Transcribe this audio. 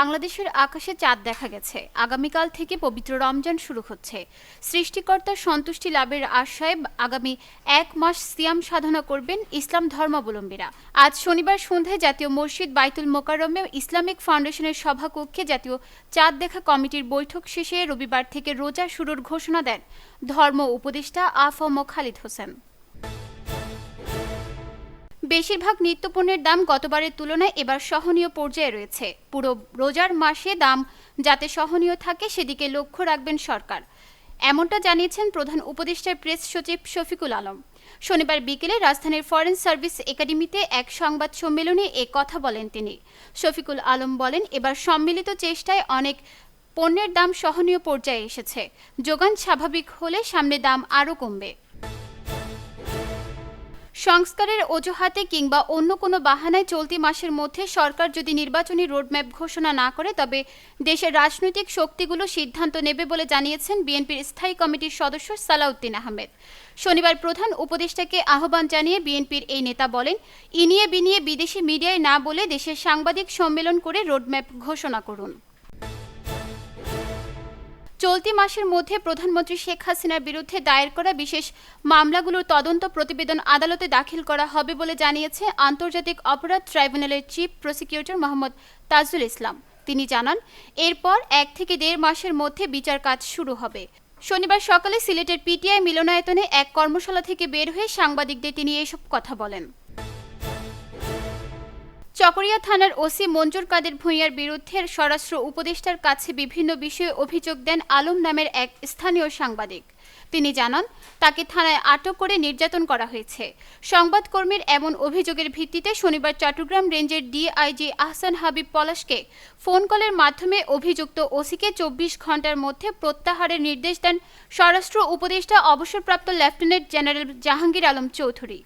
বাংলাদেশের আকাশে চাঁদ দেখা গেছে। আগামীকাল থেকে পবিত্র রমজান শুরু হচ্ছে। সৃষ্টিকর্তার সন্তুষ্টি লাভের আশায় আগামী এক মাস সিয়াম সাধনা করবেন ইসলাম ধর্মাবলম্বীরা। আজ শনিবার সন্ধ্যায় জাতীয় মসজিদ বাইতুল মোকাররমে ইসলামিক ফাউন্ডেশনের সভাকক্ষে জাতীয় চাঁদ দেখা কমিটির বৈঠক শেষে রবিবার থেকে রোজা শুরুর ঘোষণা দেন ধর্ম উপদেষ্টা আফম খালিদ হোসেন। বেশিরভাগ নিত্যপণ্যের দাম গতবারের তুলনায় এবার সহনীয় পর্যায়ে রয়েছে। পুরো রোজার মাসে দাম যাতে সহনীয় থাকে সেদিকে লক্ষ্য রাখবেন সরকার। এমনটা জানিয়েছেন প্রধান উপদেষ্টার প্রেস সচিব শফিকুল আলম। শনিবার বিকেলে রাজধানীর ফরেন সার্ভিস একাডেমিতে এক সংবাদ সম্মেলনে এ কথা বলেন তিনি। শফিকুল আলম বলেন, এবার সম্মিলিত চেষ্টায় অনেক পণ্যের দাম সহনীয় পর্যায়ে এসেছে। যোগান স্বাভাবিক হলে সামনে দাম আরও কমবে। সংস্কারের অজুহাতে কিংবা অন্য কোনো বাহানায় চলতি মাসের মধ্যে সরকার যদি নির্বাচনী রোডম্যাপ ঘোষণা না করে, তবে দেশের রাজনৈতিক শক্তিগুলো সিদ্ধান্ত নেবে বলে জানিয়েছেন বিএনপির স্থায়ী কমিটির সদস্য সালাউদ্দিন আহমেদ। শনিবার প্রধান উপদেষ্টাকে আহ্বান জানিয়ে বিএনপির এই নেতা বলেন ইনিয়ে বিনিয়ে বিদেশি মিডিয়ায় না বলে দেশের সাংবাদিক সম্মেলন করে রোডম্যাপ ঘোষণা করুন। চলতি মাসের মধ্যে প্রধানমন্ত্রী শেখ হাসিনার বিরুদ্ধে দায়ের করা বিশেষ মামলাগুলোর তদন্ত প্রতিবেদন আদালতে দাখিল করা হবে বলে জানিয়েছে আন্তর্জাতিক অপরাধ ট্রাইব্যুনালের চিফ প্রসিকিউটর মোহাম্মদ তাজুল ইসলাম। তিনি জানান, এরপর এক থেকে দেড় মাসের মধ্যে বিচার কাজ শুরু হবে। শনিবার সকালে সিলেটের পিটিআই মিলনায়তনে এক কর্মশালা থেকে বের হয়ে সাংবাদিকদের তিনি এসব কথা বলেন। চকরিয়া থানার ওসি মঞ্জুর কাদের ভূঁইয়ার বিরুদ্ধে স্বরাষ্ট্র উপদেষ্টার কাছে বিভিন্ন বিষয়ে অভিযোগ দেন আলম নামের এক স্থানীয় সাংবাদিক। তিনি জানান, তাকে থানায় আটক করে নির্যাতন করা হয়েছে। সংবাদকর্মীর এমন অভিযোগের ভিত্তিতে শনিবার চট্টগ্রাম রেঞ্জের ডিআইজি আহসান হাবিব পলাশকে ফোন কলের মাধ্যমে অভিযুক্ত ওসিকে চব্বিশ ঘণ্টার মধ্যে প্রত্যাহারের নির্দেশ দেন স্বরাষ্ট্র উপদেষ্টা অবসরপ্রাপ্ত লেফটেন্যান্ট জেনারেল জাহাঙ্গীর আলম চৌধুরী।